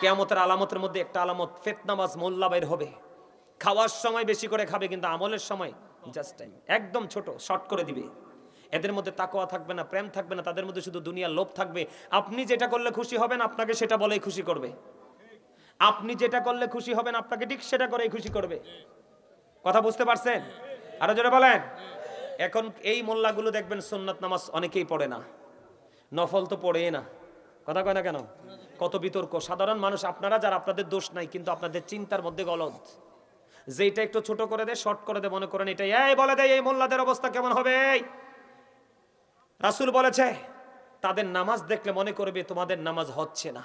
কেয়ামতের আলামতের মধ্যে একটা আলামত ফেতনামাজ মোল্লা বের হবে। খাওয়ার সময় বেশি করে খাবে, কিন্তু আমলের সময় জাস্ট টাইম একদম ছোট শর্ট করে দিবে। এদের মধ্যে তাকোয়া থাকবে না, প্রেম থাকবে না, তাদের মধ্যে শুধু দুনিয়ার লোভ থাকবে। আপনি যেটা করলে খুশি হবেন, আপনাকে সেটা বলেই খুশি করবে। আপনি যেটা করলে খুশি হবেন, আপনাকে ঠিক সেটা করেই খুশি করবে। কথা বুঝতে পারছেন? আরও জোরে বলেন। এখন এই মোল্লাগুলো দেখবেন সুন্নাত নামাজ অনেকেই পড়ে না। নফল তো পড়েই না। কথা কয় না কেন? কত বিতর্ক। সাধারণ মানুষ, আপনারা যারা, আপনাদের দোষ নাই, কিন্তু আপনাদের চিন্তার মধ্যে গলদ। যেটা একটু ছোট করে দেয় শর্ট করে দেয় মনে করেন এটাই। এই বলে দেয় এই মোল্লাদের অবস্থা কেমন হবে? রাসূল বলেছে, তাদের নামাজ দেখলে মনে করবে তোমাদের নামাজ হচ্ছে না।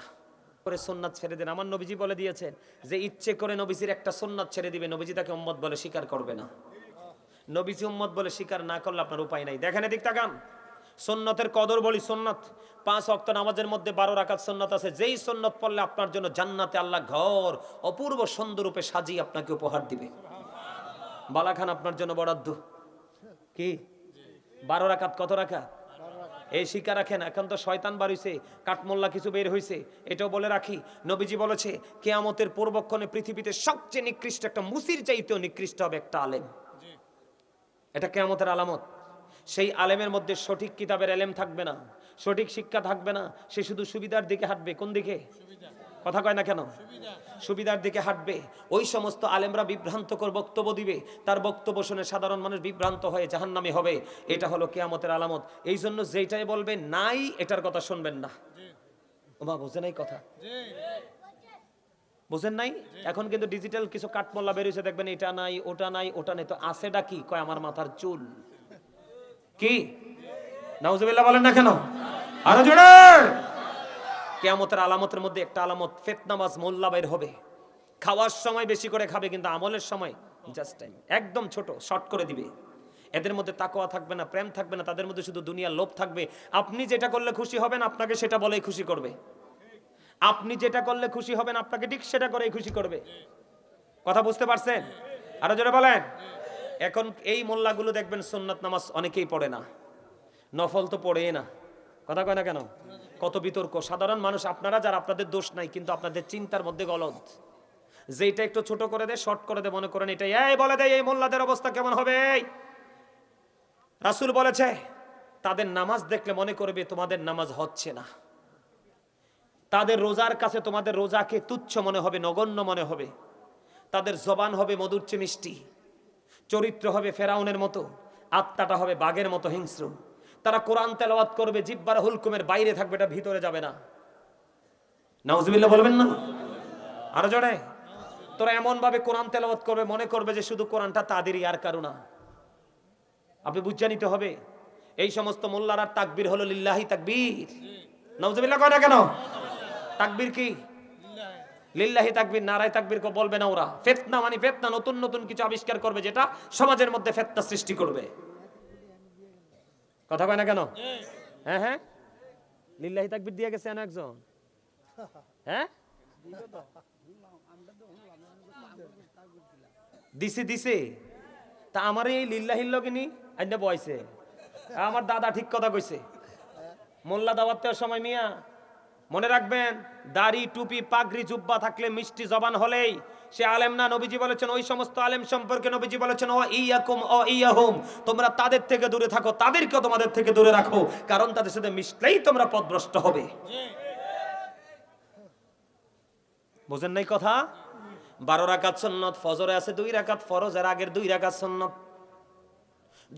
করে সোননাথ ছেড়ে দেন। আমার নবীজি বলে দিয়েছেন যে, ইচ্ছে করে নবীজির একটা সোননাথ ছেড়ে দিবে, নবীজি তাকে উম্মত বলে স্বীকার করবে না। নবীজি উম্মত বলে স্বীকার না করলে আপনার উপায় নাই। দেখেন এদিক তাকান। সন্ন্যতের কদর বলি সন্ন্যত পাঁচ অক্ত নামাজের মধ্যে বারো রাখাত সন্ন্যত আছে। যেই সন্ন্যত পড়লে আপনার জন্য জান্নাতে আল্লাহ ঘর অপূর্ব সুন্দর রূপে সাজিয়ে আপনাকে উপহার দিবে। বালাখান আপনার জন্য বরাদ্দ। কি? বারো রাকাত কত রাখা এই শিকা রাখেন এখন তো শয়তান বাড়িছে কাঠমোল্লা কিছু বের হয়েছে এটাও বলে রাখি। নবীজি বলেছে কেয়ামতের পূর্বক্ষণে পৃথিবীতে সবচেয়ে নিকৃষ্ট একটা মুসির চাইতেও নিকৃষ্ট হবে একটা আলেম। এটা কেয়ামতের আলামত। সেই আলেমের মধ্যে সঠিক কিতাবের এলেম থাকবে না, সঠিক শিক্ষা থাকবে না, সে শুধু সুবিধার দিকে হাঁটবে। কোন দিকে? কথা কয় না কেন? সুবিধার দিকে হাঁটবে। ওই সমস্ত আলেমরা বিভ্রান্তকর বক্তব্য দিবে। তার বক্তব্য শুনে সাধারণ মানুষ বিভ্রান্ত হয়ে জাহান্নামে হবে। এটা হলো কেয়ামতের আলামত। এই জন্য যেটাই বলবে নাই, এটার কথা শুনবেন না। ওমা বুঝে নাই কথা? বুঝেন নাই? এখন কিন্তু ডিজিটাল কিছু কাঠমোল্লা বেরিয়েছে দেখবেন এটা নাই, ওটা নাই, ওটা নেই। তো আছেটা কি? কয়, আমার মাথার চুল। কি? নাউজুবিল্লাহ বলেন না কেন? আরও জোরে! কেয়ামতের আলামতের মধ্যে একটা আলামত ফেতনামাজ মোল্লা বের হবে। খাওয়ার সময় বেশি করে খাবে, কিন্তু আমলের সময় জাস্ট টাইম একদম ছোট শর্ট করে দিবে। এদের মধ্যে তাকোয়া থাকবে না, প্রেম থাকবে না, তাদের মধ্যে শুধু দুনিয়ার লোভ থাকবে। আপনি যেটা করলে খুশি হবেন, আপনাকে সেটা বলেই খুশি করবে। আপনি যেটা করলে খুশি হবেন, আপনাকে ঠিক সেটা করেই খুশি করবে। কথা বুঝতে পারছেন? আরও জোরে বলেন। এখন এই মোল্লাগুলো দেখবেন সুন্নাত নামাজ অনেকেই পড়ে না। নফল তো পড়েই না। কথা কয় না কেন? কত বিতর্ক। সাধারণ মানুষ আপনারা যারা, আপনাদের দোষ নাই, কিন্তু আপনাদের চিন্তার মধ্যে গলদ। যেটা একটু ছোট করে দেয় শর্ট করে দেয় মনে করেন এটাই এই, বলে দেয় এই মোল্লাদের অবস্থা কেমন হবে? রাসূল বলেছে, তাদের নামাজ দেখলে মনে করবে তোমাদের নামাজ হচ্ছে না। তাদের রোজার কাছে তোমাদের রোজাকে তুচ্ছ মনে হবে, নগণ্য মনে হবে। তাদের জবান হবে মধুর চেয়ে মিষ্টি। চরিত্র হবে ফেরাউনের মতো, আত্মাটা হবে বাঘের মতো হিংস্র তারা কোরআন তেলাওয়াত করবে, জিব্বার হুলকুমের বাইরে থাকবে, এটা ভিতরে যাবে না। নাউজুবিল্লাহ বলবেন না? আরও জড়ে তোরা এমন ভাবে কোরআন তেলাওয়াত করবে, মনে করবে যে শুধু কোরআনটা তাদেরই, আর কারও না। আপনি বুঝে নিতে হবে, এই সমস্ত মোল্লার তাকবীর হলো লিল্লাহি তাকবীর। নাউজুবিল্লাহ কয় না কেন? তাকবীর কি? লিল্লাহি তাকবীর, নারায় তাকবীর কো বলবে না ওরা। ফেতনা মানে ফেতনা, নতুন নতুন কিছু আবিষ্কার করবে যেটা সমাজের মধ্যে ফেতনা সৃষ্টি করবে। কথা কয় না কেন? হ্যাঁ হ্যাঁ। লিল্লাহি তাকবীর দিয়ে গেছে একজন? হ্যাঁ? দিছে দিছে। তা আমার এই লিল্লাহির লগে নি আইনা বয়সে। আমার দাদা ঠিক কথা কইছে। মোল্লা দাওয়াত দেওয়ার সময় মিয়া মনে রাখবেন, দাড়ি, টুপি, পাগড়ি, জুব্বা থাকলে মিষ্টি জবান হলেই সে আলেম না, নবীজি বলেছেন, ওই সমস্ত আলেম সম্পর্কে নবীজি বলেছেন ও ইয়াকুম ও ইয়াহুম। তোমরা তাদের থেকে দূরে থাকো, তাদেরকেও তোমাদের থেকে দূরে রাখো, কারণ তাদের সাথে মিশলেই তোমরা পথভ্রষ্ট হবে। বুঝেন নাই কথা? বারো রাকাত সন্নত, ফজরে আছে দুই রাকাত ফরজের আগের দুই রাকাত সন্নত।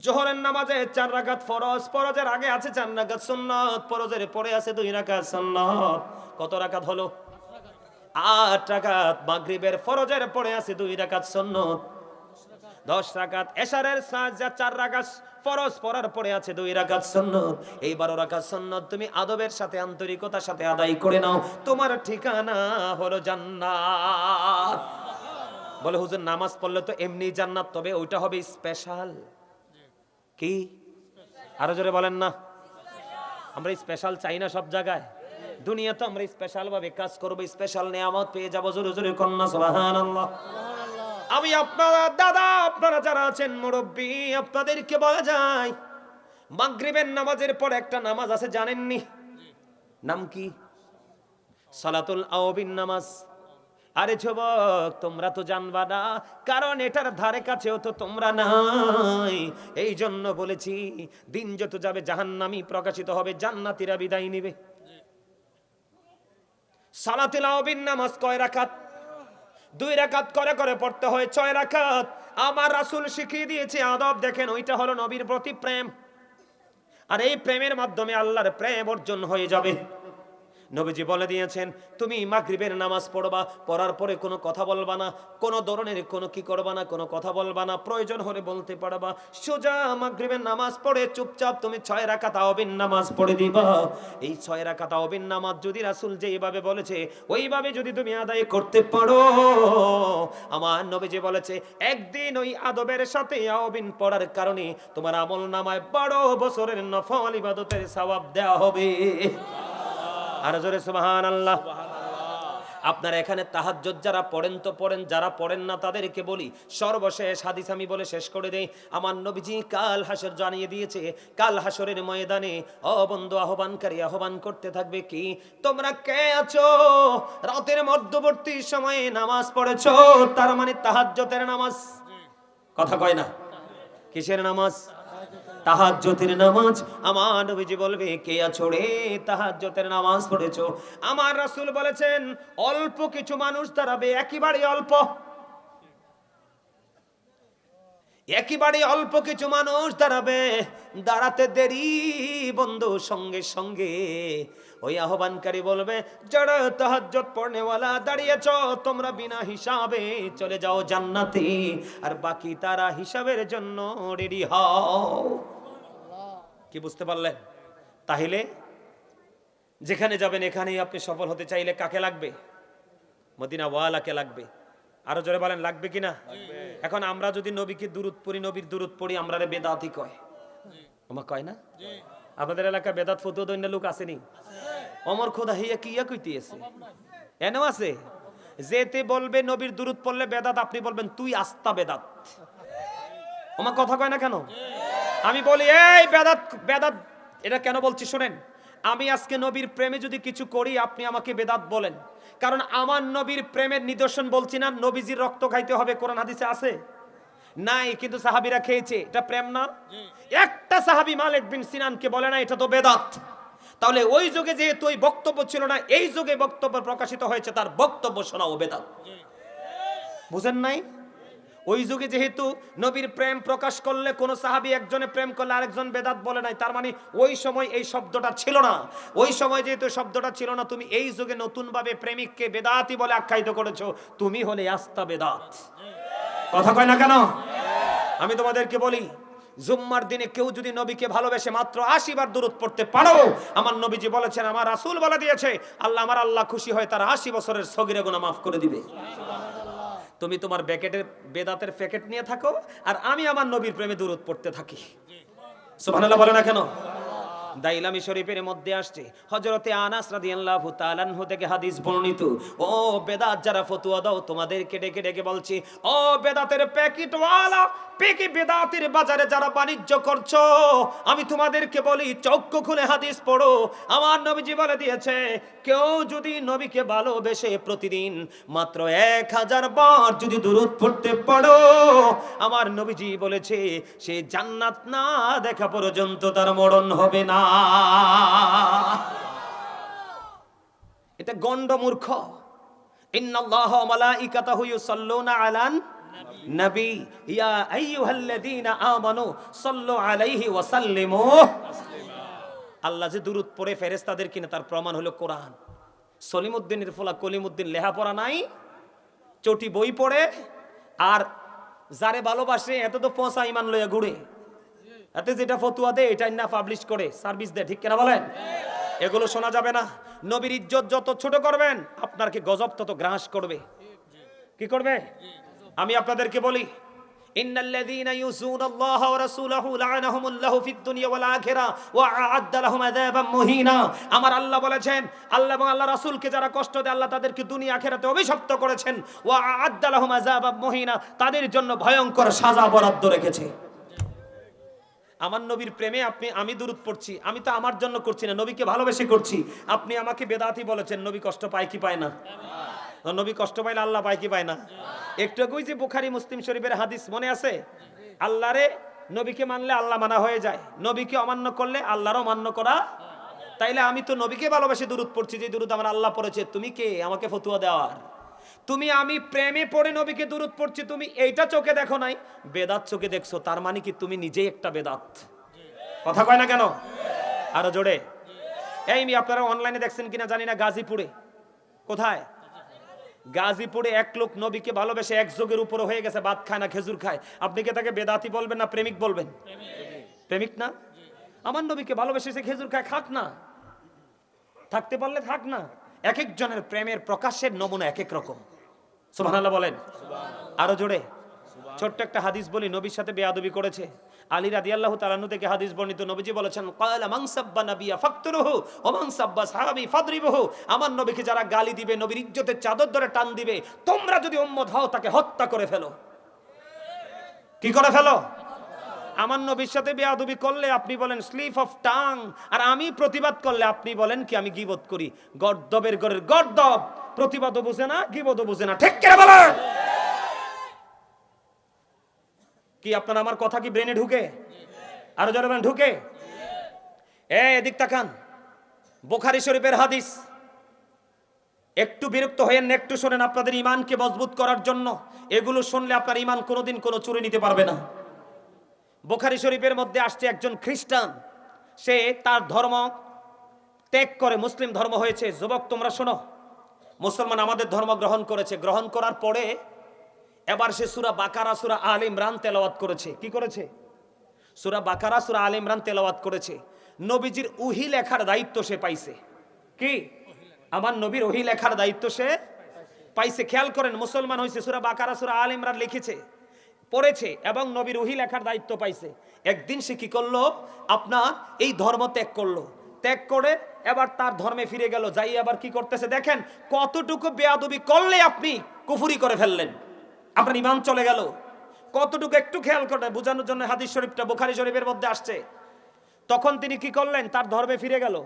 জোহরের নামাজে চার রাকাত ফরজ, ফরজের আগে আছে চার রাকাত সুন্নত, ফরজের পরে আছে দুই রাকাত সুন্নত। কত রাকাত হলো? আট রাকাত। মাগরিবের ফরজের পরে আছে দুই রাকাত সুন্নত। দশ রাকাত এশারের সাজা চার রাকাত ফরজ, পড়ার পরে আছে দুই রাকাত সুন্নত। এই বারো রাকাত সুন্নত তুমি আদবের সাথে, আন্তরিকতার সাথে আদায় করে নাও। তোমার ঠিকানা হলো জান্নাত। বলে, হুজুর, নামাজ পড়লে তো এমনি জান্নাত, তবে ওইটা হবে স্পেশাল কি? আরও জোরে বলেন না। আমরা স্পেশাল চাই না সব জায়গায়। দুনিয়া তো আমরা স্পেশাল ভাবে কাজ করব স্পেশাল নিয়ামত পেয়ে যাব, জোরে জোরে কন্যা, সুবহানাল্লাহ। আমি আপনারা, দাদা, আপনারা যারা আছেন মুরব্বী, আপনাদেরকে বলা যায়, মাগরিবের নামাজের পর একটা নামাজ আছে, জানেননি? নাম কি? সালাতুল আওবিন নামাজ। আরে যুবক, তোমরা তো জানবা না, কারণ এটার ধারে কাছেও তো তোমরা নাই। এই জন্য বলেছি, দিন যত যাবে জাহান্নামি প্রকাশিত হবে, জান্নাতীরা বিদায় নিবে। কয় রাকাত? দুই রাকাত করে করে পড়তে হয় ছয় রাকাত। আমার রাসূল শিখিয়ে দিয়েছে, আদব দেখেন, ওইটা হলো নবীর প্রতি প্রেম। আর এই প্রেমের মাধ্যমে আল্লাহর প্রেম অর্জন হয়ে যাবে। নবীজি বলে দিয়েছেন, তুমি মাগরিবের নামাজ পড়বা, পড়ার পরে কোনো কথা বলবা না, কোনো ধরনের কোনো কি করবা না, কোনো কথা বলবা না, প্রয়োজন হলে বলতে পারবা, সোজা মাগরিবের নামাজ পড়ে চুপচাপ তুমি ছয় রাকাত আওবিন নামাজ পড়ে দিবা। এই ছয় রাকাত আওবিন নামাজ যদি রাসুল যে এইভাবে বলেছে, ওইভাবে যদি তুমি আদায় করতে পারো। আমার নবীজি বলেছে, একদিন ওই আদবের সাথে আওবিন পড়ার কারণে তোমার আমল নামায় বড় বছরের নফল ইবাদতের সওয়াব দেওয়া হবে। আর জোরে আল্লাহ আপনারা এখানে তাহাজ্জুদ যারা পড়েন তো পড়েন, যারা পড়েন না তাদেরকে বলি, সর্বশেষ হাদিস আমি বলে শেষ করে দেই। আমার নবীজি কাল হাসর জানিয়ে দিয়েছে, কাল হাসরের ময়দানে, ও বন্ধু, আহ্বানকারী, আহ্বান করতে থাকবে কি? তোমরা কে আছো? রাতের মধ্যবর্তী সময়ে নামাজ পড়েছো? তার মানে তাহাজ্জুদের নামাজ। কথা কয় না। কিসের নামাজ? তাহাজ্জতের নামাজ। আমার নবীজি বলবে, কে আছো রে? নামাজ পড়েছো। আমার রাসূল বলেছেন, অল্প কিছু মানুষ দাঁড়াবে, একেবারে অল্প। একেবারে অল্প কিছু মানুষ দাঁড়াবে। দাঁড়াতে দেরি, বন্ধু, সঙ্গে সঙ্গে। ওই আহ্বানকারী বলবে, যারা তাহাজ্জত পড়নেওয়ালা দাঁড়িয়েছ, তোমরা বিনা হিসাবে চলে যাও জান্নাতে। আর বাকি তারা হিসাবের জন্য রেডি হও। কি বুঝতে পারলেন? তাহলে যেখানে যাবেন, এখানেই আপনি সফল হতে চাইলে কাকে লাগবে? মদিনা ওয়ালাকে লাগবে। আরও জোরে বলেন, লাগবে কিনা এখন আমরা যদি নবীকে দূরত পড়ি নবীর দূরত পড়ি আমরা বেদাতি কয়। আমার কয় না? আপনাদের এলাকায় বেদাত ফতুয়া দৈন্য লোক আসেনি? অমর খোদা হিয়া কি ইয়া কইতে আছে? এনেও আছে? যেতে বলবে নবীর দূরত পড়লে বেদাত আপনি বলবেন তুই আস্তা বেদাত। আমার কথা কয় না কেন? আমি বলি এই বেদাত বেদাত এটা কেন বলছি শোনেন? আমি আজকে নবীর প্রেমে যদি কিছু করি আপনি আমাকে বেদাত বলেন। কারণ আমার নবীর প্রেমের নিদর্শন বলছি না, নবীজির রক্ত খাইতে হবে, কোরআন হাদিসে আছে? নাই, কিন্তু সাহাবিরা খেয়েছে। এটা প্রেম না? একটা সাহাবি মালিক বিন সিনানকে বলে না, এটা তো বেদাত। তাহলে ওই যুগে যেহেতু ওই বক্তব্য ছিল না, এই যুগে বক্তব্য প্রকাশিত হয়েছে, তার বক্তব্য শোনা ও বেদাত। বুঝেন নাই? ওই যুগে যেহেতু নবীর প্রেম প্রকাশ করলে কোন সাহাবী একজনে প্রেম করলে আরেকজন বেদাত বলে নাই, তার মানে ওই সময় এই শব্দটা ছিল না। ওই সময় যেহেতু শব্দটা ছিল না, তুমি এই যুগে নতুন ভাবে প্রেমিককে বেদাতি বলে আখ্যায়িত করেছ, তুমি হলে আস্তা বেদাত। কথা কয় না কেন? আমি তোমাদেরকে বলি, জুম্মার দিনে কেউ যদি নবীকে ভালোবেসে মাত্র আশি বার দূরত পড়তে পারো, আমার নবীজি বলেছেন, আমার রাসূল বলে দিয়েছে, আল্লাহ আমার আল্লাহ খুশি হয় তার আশি বছরের সগিরে গুনাহ মাফ করে দিবে। তুমি তোমার ব্যাকেটের বেদাতের প্যাকেট নিয়ে থাকো, আর আমি আমার নবীর প্রেমে দূরত পড়তে থাকি। সুবহানাল্লাহ বলে না কেন? দাইলামি শরীফের মধ্যে আসছে। হযরতে আনাস রাদিয়াল্লাহু তাআলা আনহু থেকে হাদিস বর্ণিত। ও বেদাত, যারা ফতোয়া দাও, তোমাদেরকে ডেকে ডেকে বলছি, ও বেদাতের প্যাকেটওয়ালা, পেকি বেদাতের বাজারে যারা বাণিজ্য করছ, আমি তোমাদেরকে বলি, চক্ষু খুলে হাদিস পড়ো। আমার নবীজি বলে দিয়েছে, কেউ যদি নবীকে ভালোবেসে প্রতিদিন মাত্র এক হাজার বার যদি দূরত পড়তে পারো, আমার নবীজি বলেছে, সে জান্নাত না দেখা পর্যন্ত তার মরণ হবে না। এটা গন্ড মূর্খ আলান ইয়া আল্লাহ যে দুরূদ পড়ে ফেরেশতাদের কিনা, তার প্রমাণ হলো কোরআন। সলিমউদ্দিনের ফলা কলিমউদ্দিন লেখাপড়া নাই, চটি বই পড়ে, আর যারে ভালোবাসে এত তো পচা ইমান লইয়া ঘুরে। এতে যেটা ফতুয়া দেয়, এটা না পাবলিশ করে সার্ভিস দেয়, ঠিক কেনা বলেন? এগুলো শোনা যাবে না। নবীর ইজ্জত যত ছোট করবেন আপনার কি গজব তত গ্রাস করবে। কি করবে? আমি আপনাদেরকে বলি আমার আল্লাহ বলেছেন, আল্লাহ আল্লাহ যারা কষ্ট দেয়, আল্লাহ তাদেরকে দুনিয়া অভিশপ্ত করেছেন। তাদের জন্য ভয়ঙ্কর সাজা বরাদ্দ রেখেছে। আমার নবীর প্রেমে আপনি, আমি দূরত পড়ছি, আমি তো আমার জন্য করছি না, নবীকে ভালোবেসে করছি। আপনি আমাকে বেদাতি বলেছেন, নবী কষ্ট পায় কি পায় না? নবী কষ্ট পাইলে আল্লাহ পায় কি পায় না? একটু যে বুখারি, মুসলিম শরীফের হাদিস মনে আছে? আল্লাহরে নবীকে মানলে আল্লাহ মানা হয়ে যায়, নবীকে অমান্য করলে আল্লাহরও মান্য করা। তাইলে আমি তো নবীকে ভালোবেসে দূরত পড়ছি, যে দূরত আমার আল্লাহ পড়েছে, তুমি কে? আমাকে ফতুয়া দেওয়ার। তুমি আমি প্রেমে পড়ে নবীকে দূরত পড়ছি, তুমি এইটা চোখে দেখো নাই। বেদাত চোখে দেখছ, তার মানে কি তুমি নিজেই একটা বেদাত? কথা কয় না কেন? আরও জোরে। এই মি আপনারা অনলাইনে দেখছেন কিনা জানি না, গাজীপুরে। কোথায়? গাজীপুরে এক লোক নবীকে ভালোবেসে এক যোগের উপরে হয়ে গেছে, ভাত খায় না, খেজুর খায়। আপনি কি তাকে বেদাতি বলবেন না প্রেমিক বলবেন? প্রেমিক না? আমার নবীকে ভালোবেসে সে খেজুর খায় খাক না। থাকতে পারলে থাক না। এক একজনের প্রেমের প্রকাশের নমুনা এক এক রকম। সুবহানাল্লাহ বলেন। আরও জোরে। ছোট্ট একটা হাদিস বলি, নবীর সাথে বেয়াদবি করেছে। আলী রাদিয়াল্লাহু তাআলা থেকে হাদিস বর্ণিত। নবীজি বলেছেন ক্বালা মান সাব্বা নাবিয়া ফাকতুরুহু ওয়া মান সাব্বা সাহাবী ফাদরিবুহু। আমার নবীকে যারা গালি দিবে, নবীর ইজ্জতের চাদর ধরে টান দিবে, তোমরা যদি উম্মত হও, তাকে হত্যা করে ফেলো। কি করে ফেলো? আমার নবীর সাথে বেয়াদবি করলে আপনি বলেন, স্লিপ অফ টাং। আর আমি প্রতিবাদ করলে আপনি বলেন কি, আমি গিবত করি। গর্দবের ঘরের গর্দব। প্রতিবাদও বুঝে না গিবতও বুঝে না। ঠিক করে বলেন? কি আপনার আমার কথা কি ব্রেনে ঢুকে? আরও জোরে বলেন, ঢুকে? এ, এদিক তাকান। বোখারি শরীফের হাদিস। একটু বিরক্ত হয়েন, একটু শোনেন আপনাদের ইমানকে মজবুত করার জন্য। এগুলো শুনলে আপনার ইমান কোনোদিন কোনো চুরি নিতে পারবে না। বোখারি শরীফের মধ্যে আসছে একজন খ্রিস্টান। সে তার ধর্ম ত্যাগ করে মুসলিম ধর্ম হয়েছে। যুবক, তোমরা শোনো। মুসলমান আমাদের ধর্ম গ্রহণ করেছে। গ্রহণ করার পরে এবার সে সুরা বাকারা, সুরা আল ইমরান তেলাওয়াত করেছে। কি করেছে? সুরা বাকারা, সুরা আল ইমরান তেলাওয়াত করেছে। নবীজির উহি লেখার দায়িত্ব সে পাইছে। কি? আমার নবীর ওহি লেখার দায়িত্ব সে পাইছে। খেয়াল করেন, মুসলমান হয়েছে সুরা বাকারা, সুরা আল ইমরান লিখেছে, পড়েছে এবং নবীর ওহি লেখার দায়িত্ব পাইছে। একদিন সে কি করল? আপনার এই ধর্ম ত্যাগ করল। ত্যাগ করে এবার তার ধর্মে ফিরে গেল। যাই আবার কি করতেছে দেখেন, কতটুকু বেয়াদবি করলে আপনি কুফুরি করে ফেললেন। আপনার ইমান চলে গেল। কতটুকু একটু খেয়াল করেন বোঝানোর জন্য হাদিস শরীফটা বুখারি শরীফের মধ্যে আসছে। তখন তিনি কি করলেন, তার ধর্মে ফিরে গেল।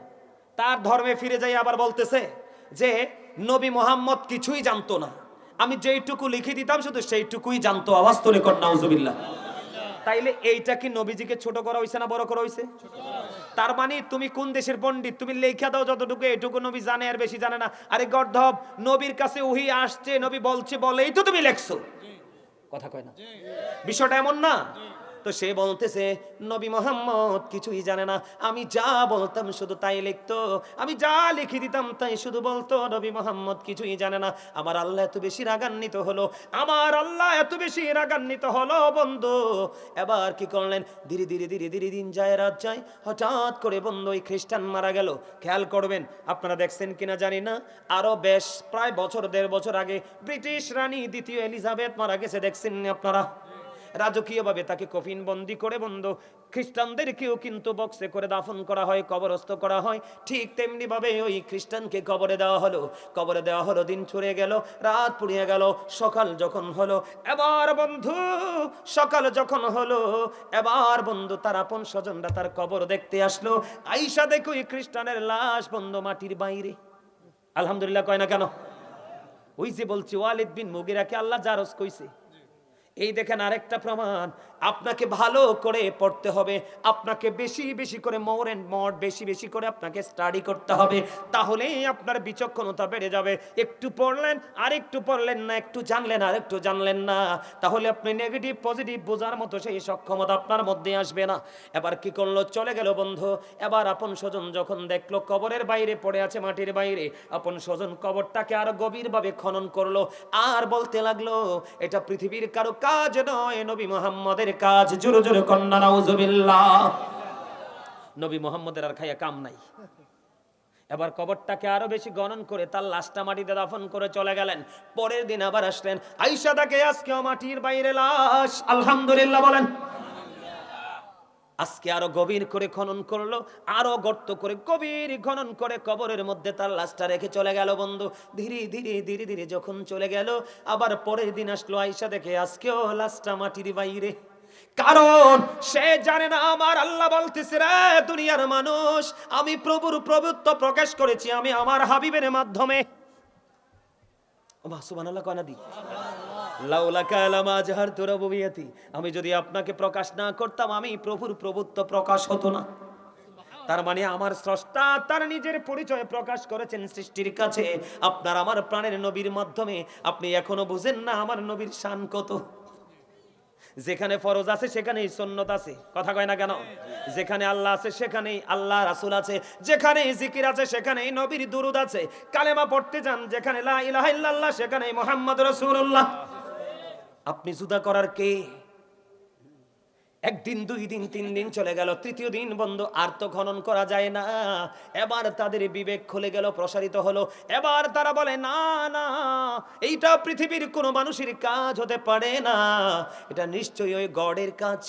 তার ধর্মে ফিরে যাই আবার বলতেছে যে, নবী মোহাম্মদ কিছুই জানতো না। আমি যেইটুকু লিখে দিতাম, শুধু সেইটুকুই জানতো। আওয়াজ কর তাইলে এইটা কি নবীজিকে ছোট করা হয়েছে না বড় করা হয়েছে তার মানে তুমি কোন দেশের পণ্ডিত? তুমি লেখা দাও যতটুকু এটুকু নবী জানে আর বেশি জানে না। আরে গর্ধব নবীর কাছে উহি আসছে নবী বলছে বলেই তো তুমি লেখছো। কথা কয় না। বিষয়টা এমন না? তো সে বলতেছে, নবী মোহাম্মদ কিছুই জানে না। আমি যা বলতাম শুধু তাই লিখতো। আমি যা লিখে দিতাম তাই শুধু বলতো। নবী মোহাম্মদ কিছুই জানে না। আমার আল্লাহ এত বেশি রাগান্বিত হলো। আমার আল্লাহ এত বেশি রাগান্বিত হলো, বন্ধু। এবার কি করলেন? ধীরে ধীরে ধীরে ধীরে দিন যায়, রাত যায়। হঠাৎ করে বন্ধু, ওই খ্রিস্টান মারা গেল। খেয়াল করবেন, আপনারা দেখছেন কিনা জানি না। আরও বেশ, প্রায় বছর, দেড় বছর আগে ব্রিটিশ রানী দ্বিতীয় এলিজাবেথ মারা গেছে দেখছেন আপনারা? রাজকীয়ভাবে তাকে কফিন বন্দি করে বন্ধ। খ্রিস্টানদেরকেও কিন্তু বক্সে করে দাফন করা হয়, কবরস্থ করা হয়। ঠিক তেমনি ভাবে ওই খ্রিস্টানকে কবরে দেওয়া হলো। কবরে দেওয়া হলো, দিন ছুড়ে গেল, রাত পুড়িয়ে গেল, সকাল যখন হলো, এবার বন্ধু, সকাল যখন হলো, এবার বন্ধু তার আপন স্বজনরা তার কবর দেখতে আসলো। আইসা দেখো এই খ্রিস্টানের লাশ বন্ধ মাটির বাইরে। আলহামদুলিল্লাহ কয় না কেন? ওই যে বলছি, ওয়ালিদ বিন মুগিরাকে আল্লাহ জারস কইছে। এই দেখেন আরেকটা প্রমাণ। আপনাকে ভালো করে পড়তে হবে, আপনাকে বেশি বেশি করে মোর এন্ড মোর বেশি বেশি করে আপনাকে স্টাডি করতে হবে তাহলেই আপনার বিচক্ষণতা বেড়ে যাবে। একটু পড়লেন আর একটু পড়লেন না, একটু জানলেন আর একটু জানলেন না, তাহলে আপনি নেগেটিভ পজিটিভ বোঝার মতো সেই সক্ষমতা আপনার মধ্যে আসবে না। এবার কি করল? চলে গেল বন্ধু, এবার আপন স্বজন যখন দেখল, কবরের বাইরে পড়ে আছে মাটির বাইরে, আপন স্বজন কবরটাকে আরও গভীরভাবে খনন করল, আর বলতে লাগল, এটা পৃথিবীর কারও কাজ নয়, নবী মোহাম্মদের কাজ, জোরে জোরে কন্যা, নাউজুবিল্লাহ। নবী মোহাম্মদের আর খাইয়া কাম নাই। এবার কবরটাকে আরও বেশি গণন করে তার লাশটা মাটিতে দাফন করে চলে গেলেন। পরের দিন আবার আসলেন। আইসা তাকে আজকেও মাটির বাইরে লাশ। আলহামদুলিল্লাহ বলেন। আজকে আরও গভীর করে খনন করল, আরও গর্ত করে গভীর খনন করে কবরের মধ্যে তার লাশটা রেখে চলে গেল বন্ধু। ধীরে ধীরে ধীরে ধীরে যখন চলে গেল, আবার পরের দিন আসলো আইসা দেখে আজকেও লাশটা মাটির বাইরে। কারণ সে জানে না আমার আল্লাহ বলতেছে, রে দুনিয়ার মানুষ, আমি প্রভুর প্রভুত্ব প্রকাশ করেছি, আমি আমার হাবিবের মাধ্যমে। আমি যদি আপনাকে প্রকাশ না করতাম, আমি প্রভুর প্রভুত্ব প্রকাশ হতো না। তার মানে আমার স্রষ্টা তার নিজের পরিচয় প্রকাশ করেছেন সৃষ্টির কাছে। আপনার আমার প্রাণের নবীর মাধ্যমে। আপনি এখনও বুঝেন না আমার নবীর শান কত? যেখানে ফরজ আছে, সেখানেই সন্ন্যত আছে। কথা কয় না কেন? যেখানে আল্লাহ আছে, সেখানেই আল্লাহ রাসুল আছে। যেখানেই জিকির আছে, সেখানেই নবীর দুরুদ আছে। কালেমা পড়তে যান, যেখানে লা সেখানেই মোহাম্মদ রাসূলুল্লাহ। আপনি জুদা করার কে? একদিন, দুই দিন, তিন দিন চলে গেল, তৃতীয় দিন বন্ধ আর তো খনন করা যায় না। এবার তাদের বিবেক খুলে গেল, প্রসারিত হলো। এবার তারা বলে, না না, এইটা পৃথিবীর কোনো মানুষের কাজ হতে পারে না। এটা নিশ্চয়ই ওই গডের কাজ।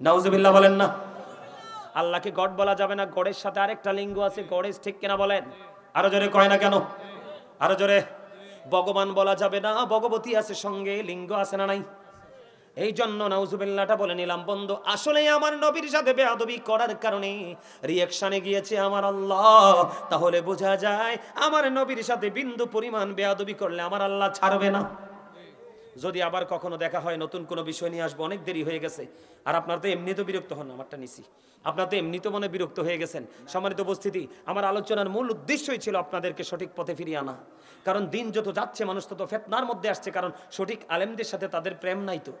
নাউজুবিল্লাহ বলেন না। আল্লাহকে গড বলা যাবে না, গডের সাথে আরেকটা লিঙ্গ আছে, গডের ঠিক কিনা বলেন? আরও জোরে কয় না কেন? আরও জোরে। ভগবান বলা যাবে না, ভগবতী আছে সঙ্গে, লিঙ্গ আছে না নাই? এই জন্য নাউজুবিল্লাহটা বলে নিলাম, বন্ধু আসলে আমার নবীর সাথে বেয়াদবি করার কারণে রিয়াকশনে গিয়েছে আমার আল্লাহ। তাহলে বোঝা যায় আমার নবীর সাথে বিন্দু পরিমাণ বেয়াদবি করলে আমার আল্লাহ ছাড়বে না। যদি আবার কখনো দেখা হয়, নতুন কোনো বিষয় নিয়ে আসব, অনেক দেরি হয়ে গেছে। আর আপনার তো এমনি তো বিরক্ত হন, আমারটা নিছি। আপনার তো এমনি তো মনে বিরক্ত হয়ে গেছেন। সম্মানিত উপস্থিতি, আমার আলোচনার মূল উদ্দেশ্যই ছিল আপনাদেরকে সঠিক পথে ফিরিয়ে আনা। কারণ দিন যত যাচ্ছে, মানুষ তত ফেতনার মধ্যে আসছে, কারণ সঠিক আলেমদের সাথে তাদের প্রেম নাই তো।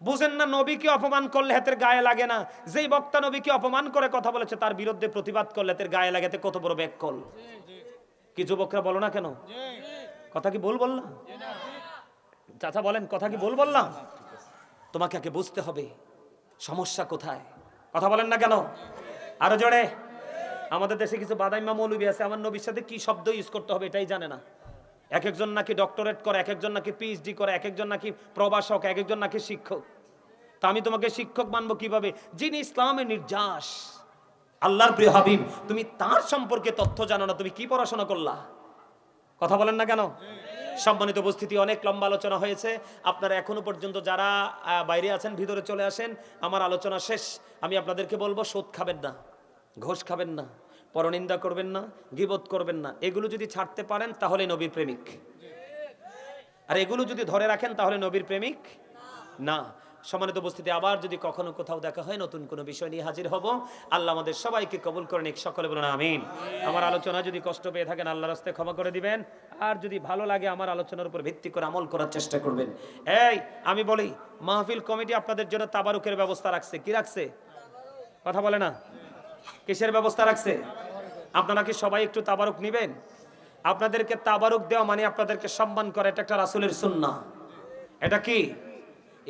বুঝেন না, নবীকে অপমান করলে হাতের গায়ে লাগে না। যেই বক্তা নবীকে অপমান করে কথা বলেছে, তার বিরুদ্ধে প্রতিবাদ করলে হাতের গায়ে লাগাতে কত বড় ব্যাক কল কি যুবকরা বলো না কেন? কথা কি বল বললাম? চাচা বলেন, কথা কি বল বললাম? তোমাকে আগে বুঝতে হবে, সমস্যা কোথায়? কথা বলেন না কেন? আরও জোরে। আমাদের দেশে কিছু বাদাইমা মৌলবী আছে, আমার নবীর সাথে কি শব্দ ইউজ করতে হবে এটাই জানে না। এক একজন নাকি ডক্টরেট করে এক একজন নাকি পিএইচডি করে এক একজন নাকি প্রভাষক এক একজন নাকি শিক্ষক। তা আমি তোমাকে শিক্ষক মানবো কীভাবে? যিনি ইসলামের নির্যাস, আল্লাহর প্রিয় হাবিব, তুমি তার সম্পর্কে তথ্য জানো না, তুমি কি পড়াশোনা করলা? কথা বলেন না কেন? সম্মানিত উপস্থিতি, অনেক লম্বা আলোচনা হয়েছে। আপনারা এখনও পর্যন্ত যারা বাইরে আছেন, ভিতরে চলে আসেন, আমার আলোচনা শেষ। আমি আপনাদেরকে বলব, সুদ খাবেন না, ঘোষ খাবেন না। পরনিন্দা করবেন না, গিবত করবেন না। এগুলো যদি ছাড়তে পারেন, তাহলে নবীর প্রেমিক। আর এগুলো যদি ধরে রাখেন, তাহলে নবীর প্রেমিক না। সম্মানিত উপস্থিতি, আবার যদি কখনো কোথাও দেখা হয়, নতুন কোনো বিষয় নিয়ে হাজির হব। আল্লাহ আমাদের সবাইকে কবুল করে নিক, সকলে বলুন আমিন। আমার আলোচনা যদি কষ্ট পেয়ে থাকেন আল্লাহ রাস্তায় ক্ষমা করে দিবেন। আর যদি ভালো লাগে, আমার আলোচনার উপর ভিত্তি করে আমল করার চেষ্টা করবেন। এই, আমি বলি, মাহফিল কমিটি আপনাদের জন্য তাবারুকের ব্যবস্থা রাখছে। কি রাখছে? কথা বলে না? কিসের ব্যবস্থা রাখছে? আপনারা কি সবাই একটু তাবারুক নিবেন? আপনাদেরকে তাবারুক দেওয়া মানে আপনাদেরকে সম্মান করা, এটা একটা রাসুলের সুন্না এটা কি?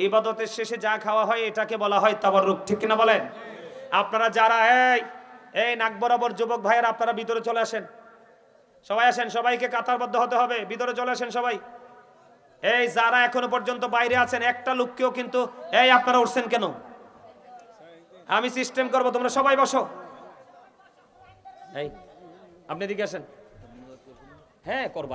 ইবাদতের শেষে যা খাওয়া হয়, এটাকে বলা হয় তাবারুক, ঠিক কিনা বলেন? আপনারা যারা, এই এই নাক বরাবর যুবক ভাইয়ের, আপনারা ভিতরে চলে আসেন। সবাই আসেন, সবাইকে কাতারবদ্ধ হতে হবে, ভিতরে চলে আসেন সবাই। এই যারা এখনও পর্যন্ত বাইরে আছেন, একটা লোককেও কিন্তু, এই আপনারা উঠছেন কেন? আমি সিস্টেম করব, তোমরা সবাই বসো। এই আপনি এদিকে আসেন হ্যাঁ করবা